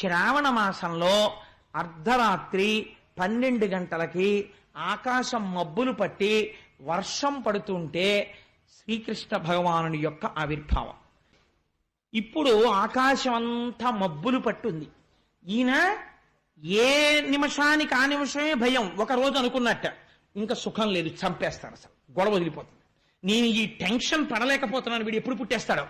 శ్రావణ మాసంలో అర్ధరాత్రి పన్నెండు గంటలకి ఆకాశం మబ్బులు పట్టి వర్షం పడుతుంటే శ్రీకృష్ణ భగవానుని యొక్క ఆవిర్భావం. ఇప్పుడు ఆకాశం అంతా మబ్బులు పట్టుంది. ఈయన ఏ నిమిషానికి ఆ నిమిషమే భయం ఒక రోజు అనుకున్నట్ట. ఇంకా సుఖం లేదు చంపేస్తాడు అసలు. గొడవ వదిలిపోతుంది. నేను ఈ టెన్షన్ పడలేకపోతున్నాను వీడు ఎప్పుడు పుట్టేస్తాడో.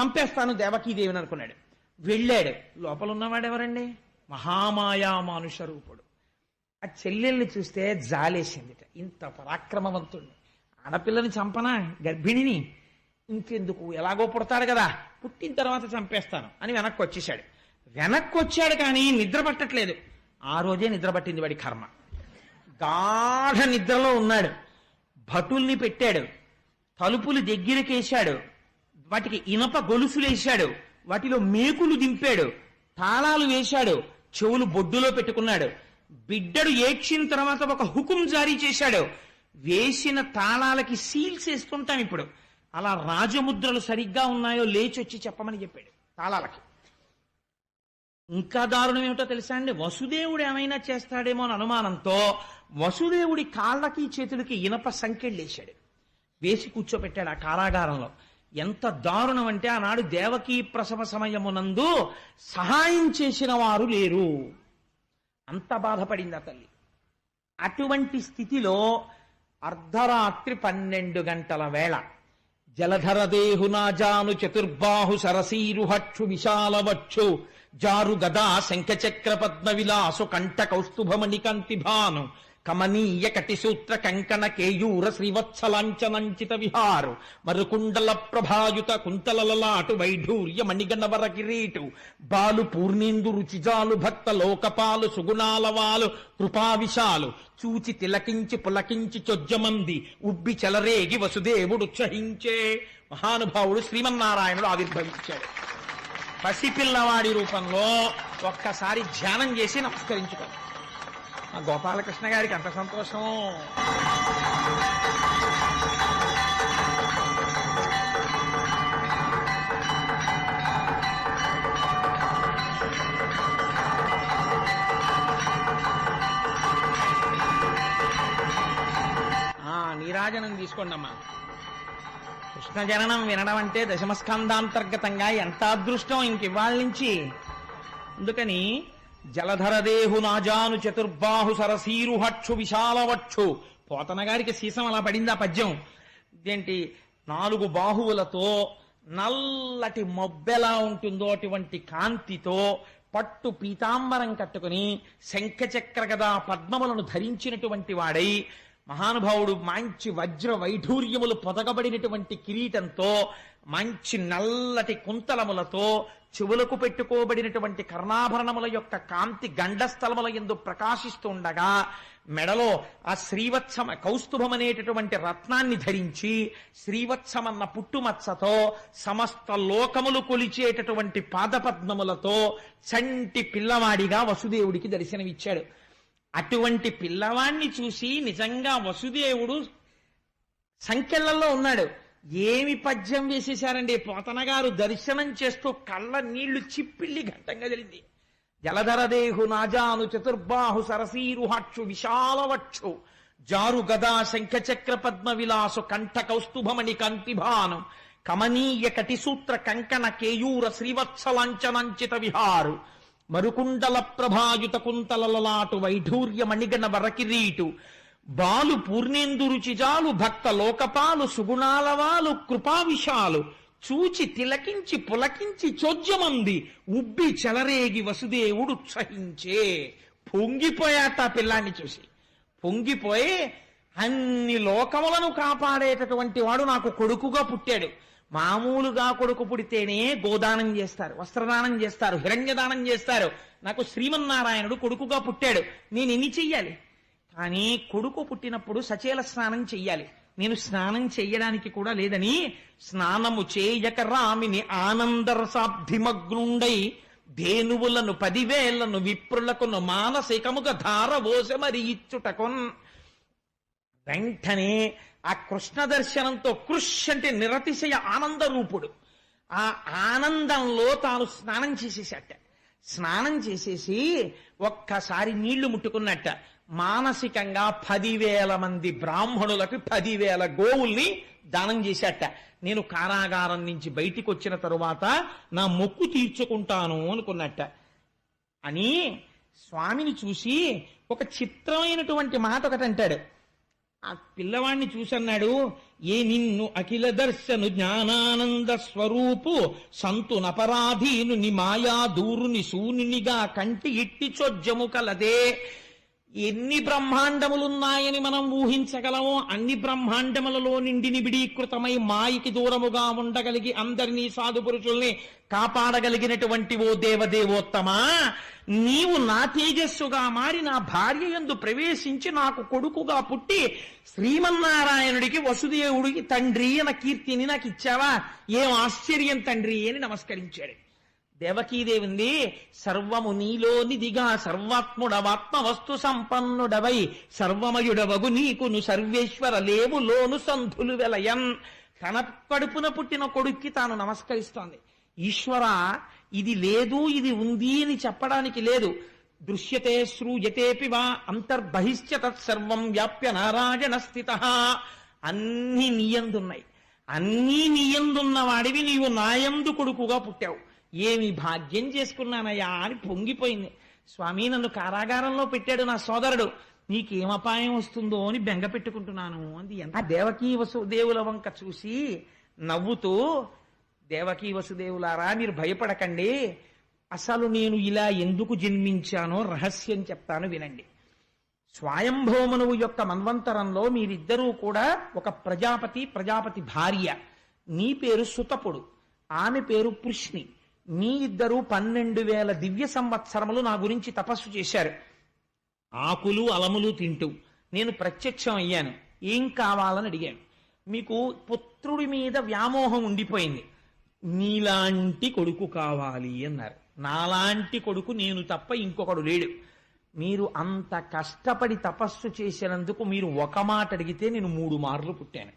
చంపేస్తాను దేవకీదేవిని అనుకున్నాడు. వెళ్ళాడు. లోపల ఉన్నవాడు ఎవరండి? మహామాయా మానుష రూపుడు. ఆ చెల్లెల్ని చూస్తే జాలేసిందిట. ఇంత పరాక్రమవంతుడిని ఆడపిల్లని చంపనా? గర్భిణిని? ఇంకెందుకు? ఎలాగో పుడతాడు కదా. పుట్టిన తర్వాత చంపేస్తాను అని వెనక్కి వచ్చేసాడు వెనక్కి వచ్చాడు కానీ నిద్ర పట్టట్లేదు. ఆ రోజే నిద్ర పట్టింది వాడి కర్మ. గాఢ నిద్రలో ఉన్నాడు. భటుల్ని పెట్టాడు. తలుపులు దగ్గరకేశాడు. వాటికి ఇనప గొలుసులేశాడు. వాటిలో మేకులు దింపాడు తాళాలు వేశాడు చెవులు బొడ్డులో పెట్టుకున్నాడు. బిడ్డడు ఏడ్చిన తర్వాత ఒక హుకుం జారీ చేశాడు. వేసిన తాళాలకి సీల్స్ వేస్తుంటాం ఇప్పుడు. అలా రాజముద్రలు సరిగ్గా ఉన్నాయో లేచొచ్చి చెప్పమని చెప్పాడు తాళాలకి. ఇంకా దారుణం ఏమిటో తెలుసా అండి? వసుదేవుడు ఏమైనా చేస్తాడేమో అని అనుమానంతో వసుదేవుడి కాళ్ళకి చేతులకి ఇనప సంకెళ్ళేశాడు. వేసి కూర్చోపెట్టాడు ఆ కారాగారంలో. ఎంత దారుణం అంటే ఆనాడు దేవకీ ప్రసవ సమయమునందు సహాయం చేసిన వారు లేరు. అంత బాధపడింది ఆ తల్లి. అటువంటి స్థితిలో అర్ధరాత్రి పన్నెండు గంటల వేళ జలధరదేహునాజాను చతుర్బాహు సరసీరుహక్షు విశాలవక్షు జారు గదా శంఖచక్ర పద్మ విలాసు కంఠ కౌస్తుభమణి భాను కమనీయ కటిసూత్ర కంకణ కేయూర శ్రీవత్సలాంచనంచిత విహారు మరుకుండల ప్రభాయుత కుంతలలలాటు వైఢూర్య మణిగణవర కిరీటు బాలు పూర్ణేందు రుచిజాలు భక్త లోకపాలు సుగుణాలవాలు కృపావిశాలు. చూచి తిలకించి పులకించి చొజ్జమంది. ఉబ్బి చెలరేగి వసుదేవుడు ఉత్సహించే మహానుభావుడు శ్రీమన్నారాయణుడు ఆవిర్భవించాడు. పసిపిల్లవాడి రూపంలో ఒక్కసారి ధ్యానం చేసి నమస్కరించుకోండి. గోపాలకృష్ణ గారికి ఎంత సంతోషం? నీరాజనం తీసుకోండి అమ్మా కృష్ణ జననం వినడం అంటే దశమస్కందాంతర్గతంగా ఎంత అదృష్టం ఇంక ఇవాళ నుంచి. అందుకని జలధరదేహు నాజాను చతుర్బాహు సరసీరుహక్షు విశాలవక్షు. పోతన గారికి సీసం అలా పడింది ఆ పద్యం? ఇదేంటి? నాలుగు బాహువులతో నల్లటి మబ్బెలా ఉంటుందో అటువంటి కాంతితో పట్టు పీతాంబరం కట్టుకుని శంఖచక్ర గదా పద్మములను ధరించినటువంటి వాడై మహానుభావుడు మంచి వజ్ర వైఢూర్యములు పొదగబడినటువంటి కిరీటంతో మంచి నల్లటి కుంతలములతో చెవులకు పెట్టుకోబడినటువంటి కర్ణాభరణముల యొక్క కాంతి గండస్థలముల ఎందు ప్రకాశిస్తుండగా మెడలో ఆ శ్రీవత్సమ కౌస్తుభం అనేటటువంటి రత్నాన్ని ధరించి శ్రీవత్సమన్న పుట్టుమచ్చతో సమస్త లోకములు కొలిచేటటువంటి పాదపద్మములతో చంటి పిల్లవాడిగా వసుదేవుడికి దర్శనమిచ్చాడు. అటువంటి పిల్లవాణ్ణి చూసి నిజంగా వసుదేవుడు సంఖ్యలలో ఉన్నాడు. ఏమి పద్యం వేసేశారండి? పోతనగారు దర్శనం చేస్తూ కళ్ళ నీళ్ళు చిప్పిల్లి ఘట్టంగా జరిగింది. జలధరదేహు నాజాను చతుర్బాహు సరసీరుహాక్షు విశాలవక్షు జారు గదా శంఖచక్ర పద్మ విలాసు కంఠ కౌస్తుభమణి కంతిభాను కమనీయ కటిసూత్ర కంకణ కేయూర శ్రీవత్సలాంచనంచిత విహారు మరుకుండల ప్రభాయుత కుంతలలలాటు వైఢూర్య మణిగణ వరకిరీటు బాలు పూర్ణేందురుచిజాలు భక్త లోకపాలు సుగుణాలవాలు కృపావిషాలు చూచి తిలకించి పులకించి చోద్యమంది ఉబ్బి చెలరేగి వసుదేవుడు ఉత్సహించే. పొంగిపోయాట పిల్లాన్ని చూసి. పొంగిపోయి అన్ని లోకములను కాపాడేటటువంటి వాడు నాకు కొడుకుగా పుట్టాడు. మామూలుగా కొడుకు పుడితేనే గోదానం చేస్తారు వస్త్రదానం చేస్తారు హిరణ్యదానం చేస్తారు. నాకు శ్రీమన్నారాయణుడు కొడుకుగా పుట్టాడు. నేను ఎన్ని చెయ్యాలి? కానీ కొడుకు పుట్టినప్పుడు సచేల స్నానం చెయ్యాలి. నేను స్నానం చెయ్యడానికి కూడా లేదని స్నానము చేయక రామిని ఆనందరసాబ్ధిమగ్నుండై ధేనువులను పదివేలను విప్రులకును మానసికముగా ధార మరి ఇచ్చుటకొన్. వెంటనే ఆ కృష్ణ దర్శనంతో కృష్ అంటే నిరతిశయ ఆనంద రూపుడు ఆ ఆనందంలో తాను స్నానం చేసేసట స్నానం చేసేసి ఒక్కసారి నీళ్ళు ముట్టుకున్నట్ట. మానసికంగా పదివేల మంది బ్రాహ్మణులకు పదివేల గోవుల్ని దానం చేశాట నేను కారాగారం నుంచి బయటికి వచ్చిన తరువాత నా మొక్కు తీర్చుకుంటాను అనుకున్నట్ట. అని స్వామిని చూసి ఒక చిత్రమైనటువంటి మాట ఒకటి అంటాడు. ఆ పిల్లవాణ్ణి చూసన్నాడు ఏ నిన్ను అఖిల దర్శను జ్ఞానానంద స్వరూపు సంతు నపరాధీను ని మాయా దూరుని శూన్యునిగా కంటి ఇట్టి చొజ్జము కలదే. ఎన్ని బ్రహ్మాండములున్నాయని మనం ఊహించగలమో అన్ని బ్రహ్మాండములలో నిండి నిబిడీకృతమై మాయకి దూరముగా ఉండగలిగి అందరినీ సాధు పురుషుల్ని కాపాడగలిగినటువంటి ఓ దేవదేవోత్తమా నీవు నా తేజస్సుగా మారి నా భార్య యందు ప్రవేశించి నాకు కొడుకుగా పుట్టి శ్రీమన్నారాయణుడికి వసుదేవుడికి తండ్రి అన్న కీర్తిని నాకు ఇచ్చావా ఏం ఆశ్చర్యం తండ్రి అని నమస్కరించాడు. దేవకీదేవింది సర్వము నీలోనిదిగా సర్వాత్ముడవాత్మ వస్తు సంపన్నుడవై సర్వమయుడవగు నీకును సర్వేశ్వర లేవు లోను సంధులు వెలయన్. తన కడుపున పుట్టిన కొడుక్కి తాను నమస్కరిస్తోంది. ఈశ్వర ఇది లేదు ఇది ఉంది అని చెప్పడానికి లేదు. దృశ్యతే శ్రూయతేపి వా అంతర్బహిష్య తత్సర్వం వ్యాప్య నారాయణ స్థిత. అన్ని నీయందున్నాయి. అన్నీ నీయందున్న వాడివి నీవు నాయందు కొడుకుగా పుట్టావు. ఏమి భాగ్యం చేసుకున్నానయ్యా అని పొంగిపోయింది. స్వామి నన్ను కారాగారంలో పెట్టాడు నా సోదరుడు. నీకేం అపాయం వస్తుందో అని బెంగ పెట్టుకుంటున్నాను అంది. ఎంత దేవకీ వసుదేవుల వంక చూసి నవ్వుతూ దేవకీ వసుదేవులారా మీరు భయపడకండి. అసలు నేను ఇలా ఎందుకు జన్మించానో రహస్యం చెప్తాను వినండి. స్వయంభోమనువు యొక్క మన్వంతరంలో మీరిద్దరూ కూడా ఒక ప్రజాపతి ప్రజాపతి భార్య. నీ పేరు సుతపుడు ఆమె పేరు పృష్ణి మీ ఇద్దరు పన్నెండు వేల దివ్య సంవత్సరములు నా గురించి తపస్సు చేశారు. ఆకులు అలములు తింటూ నేను ప్రత్యక్షం అయ్యాను. ఏం కావాలని అడిగాను. మీకు పుత్రుడి మీద వ్యామోహం ఉండిపోయింది. నీలాంటి కొడుకు కావాలి అన్నారు. నాలాంటి కొడుకు నేను తప్ప ఇంకొకడు లేడు. మీరు అంత కష్టపడి తపస్సు చేసినందుకు మీరు ఒక మాట అడిగితే నేను మూడు మార్లు పుట్టాను.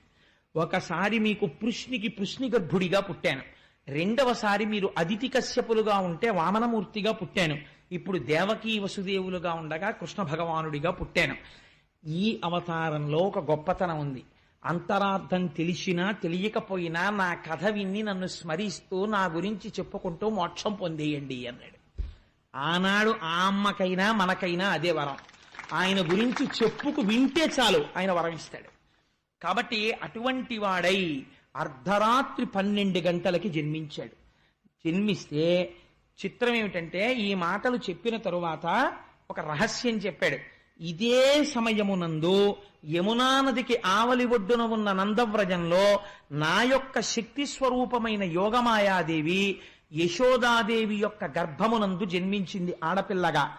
ఒకసారి మీకు పృష్ణికి పృష్ణి గర్భుడిగా పుట్టాను. రెండవసారి మీరు అదితి కశ్యపులుగా ఉంటే వామనమూర్తిగా పుట్టాను. ఇప్పుడు దేవకీ వసుదేవులుగా ఉండగా కృష్ణ భగవానుడిగా పుట్టాను. ఈ అవతారంలో ఒక గొప్పతనం ఉంది. అంతరార్థం తెలిసినా తెలియకపోయినా నా కథ విన్ని నన్ను స్మరిస్తూ నా గురించి చెప్పుకుంటూ మోక్షం పొందేయండి అన్నాడు. ఆనాడు ఆ అమ్మకైనా మనకైనా అదే వరం. ఆయన గురించి చెప్పుకు వింటే చాలు ఆయన వరం ఇస్తాడు. కాబట్టి అటువంటి వాడై అర్ధరాత్రి పన్నెండు గంటలకి జన్మించాడు. జన్మిస్తే చిత్రం ఏమిటంటే ఈ మాటలు చెప్పిన తరువాత ఒక రహస్యం చెప్పాడు. ఇదే సమయమునందు యమునా నదికి ఆవలి ఒడ్డున ఉన్న నందవ్రజంలో నా యొక్క శక్తి స్వరూపమైన యోగమాయాదేవి యశోదాదేవి యొక్క గర్భమునందు జన్మించింది ఆడపిల్లగా.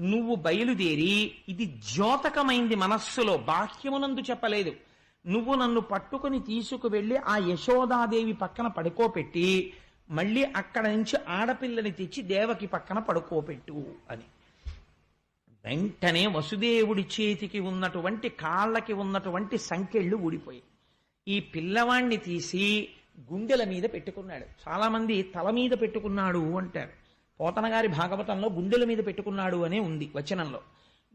నువ్వు బయలుదేరి ఇది ద్యోతకమైంది మనస్సులో బాహ్యమునందు చెప్పలేదు. నువ్వు నన్ను పట్టుకుని తీసుకువెళ్ళి ఆ యశోదాదేవి పక్కన పడుకోపెట్టి మళ్ళీ అక్కడ నుంచి ఆడపిల్లని తెచ్చి దేవకి పక్కన పడుకోపెట్టు అని. వెంటనే వసుదేవుడి చేతికి ఉన్నటువంటి కాళ్ళకి ఉన్నటువంటి సంకెళ్ళు ఊడిపోయి ఈ పిల్లవాణ్ణి తీసి గుండెల మీద పెట్టుకున్నాడు. చాలా మంది తల మీద పెట్టుకున్నాడు అంటారు. పోతన గారి భాగవతంలో గుండెల మీద పెట్టుకున్నాడు అనే ఉంది వచనంలో.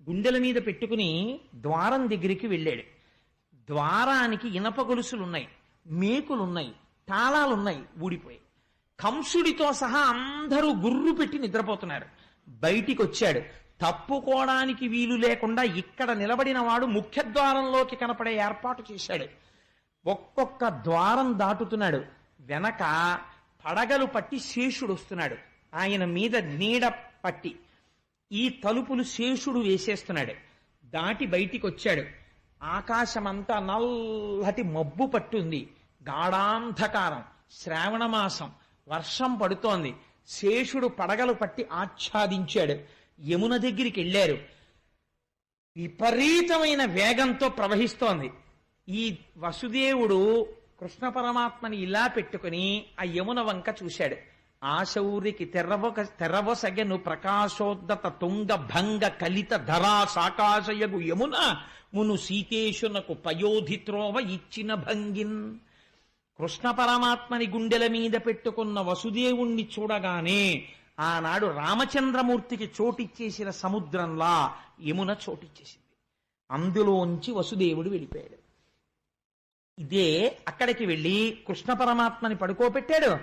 గుండెల మీద పెట్టుకుని ద్వారం దగ్గరికి వెళ్ళాడు. ద్వారానికి ఇనప గొలుసులున్నాయి మేకులున్నాయి తాళాలున్నాయి ఊడిపోయి కంసుడితో సహా అందరూ గుర్రు పెట్టి నిద్రపోతున్నారు. బయటికి వచ్చాడు తప్పుకోవడానికి వీలు లేకుండా ఇక్కడ నిలబడిన వాడు ముఖ్య ద్వారంలోకి కనపడే ఏర్పాటు చేశాడు. ఒక్కొక్క ద్వారం దాటుతున్నాడు. వెనక పడగలు పట్టి శేషుడు వస్తున్నాడు. ఆయన మీద నీడ పట్టి ఈ తలుపులు శేషుడు వేసేస్తున్నాడు. దాటి బయటికి వచ్చాడు ఆకాశమంతా నల్లటి మబ్బు పట్టుంది. గాఢాంధకారం శ్రావణమాసం వర్షం పడుతోంది. శేషుడు పడగలు పట్టి ఆచ్ఛాదించాడు. యమున దగ్గరికి వెళ్ళారు. విపరీతమైన వేగంతో ప్రవహిస్తోంది. ఈ వసుదేవుడు కృష్ణ పరమాత్మని ఇలా పెట్టుకుని ఆ యమున వంక చూశాడు. ఆశౌరికి తెర్రవ తెర్రవసగెను ప్రకాశోద్దత తుంగ భంగ కలిత ధరా సాకాశయగు యమున మును సీతేశునకు పయోధిత్రోవ ఇచ్చిన భంగిన్ కృష్ణ పరమాత్మని గుండెల మీద పెట్టుకున్న వసుదేవుణ్ణి చూడగానే ఆనాడు రామచంద్రమూర్తికి చోటిచ్చేసిన సముద్రంలా యమున చోటిచ్చేసింది. అందులోంచి వసుదేవుడు వెళ్ళిపోయాడు. ఇదే అక్కడికి వెళ్ళి కృష్ణ పరమాత్మని పడుకోబెట్టాడు.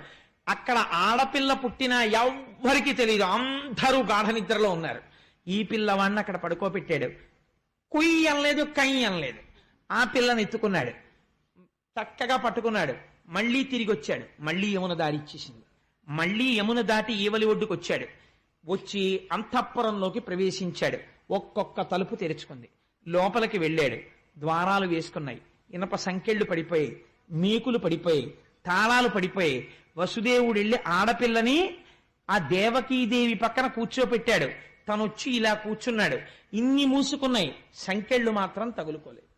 అక్కడ ఆడపిల్ల పుట్టిన ఎవ్వరికి తెలియదు అందరూ గాఢ నిద్రలో ఉన్నారు. ఈ పిల్లవాడిని అక్కడ పడుకోబెట్టాడు. కుయ్యి అనలేదు కయ్యి అనలేదు. ఆ పిల్లని ఎత్తుకున్నాడు. చక్కగా పట్టుకున్నాడు. మళ్ళీ తిరిగి వచ్చాడు. మళ్ళీ యమున దారి ఇచ్చేసింది. మళ్ళీ యమున దాటి ఈవలి ఒడ్డుకు వచ్చాడు. వచ్చి అంతఃపురంలోకి ప్రవేశించాడు. ఒక్కొక్క తలుపు తెరుచుకుంది. లోపలికి వెళ్ళాడు. ద్వారాలు వేసుకున్నాయి. ఇనప సంకెళ్ళు పడిపోయాయి. మేకులు పడిపోయాయి. తాళాలు పడిపోయాయి. వసుదేవుడు వెళ్ళి ఆడపిల్లని ఆ దేవకీదేవి పక్కన కూర్చోపెట్టాడు. తనొచ్చి వచ్చి ఇలా కూర్చున్నాడు. ఇన్ని మూసుకున్నాయి. సంకెళ్ళు మాత్రం తగులుకోలేదు.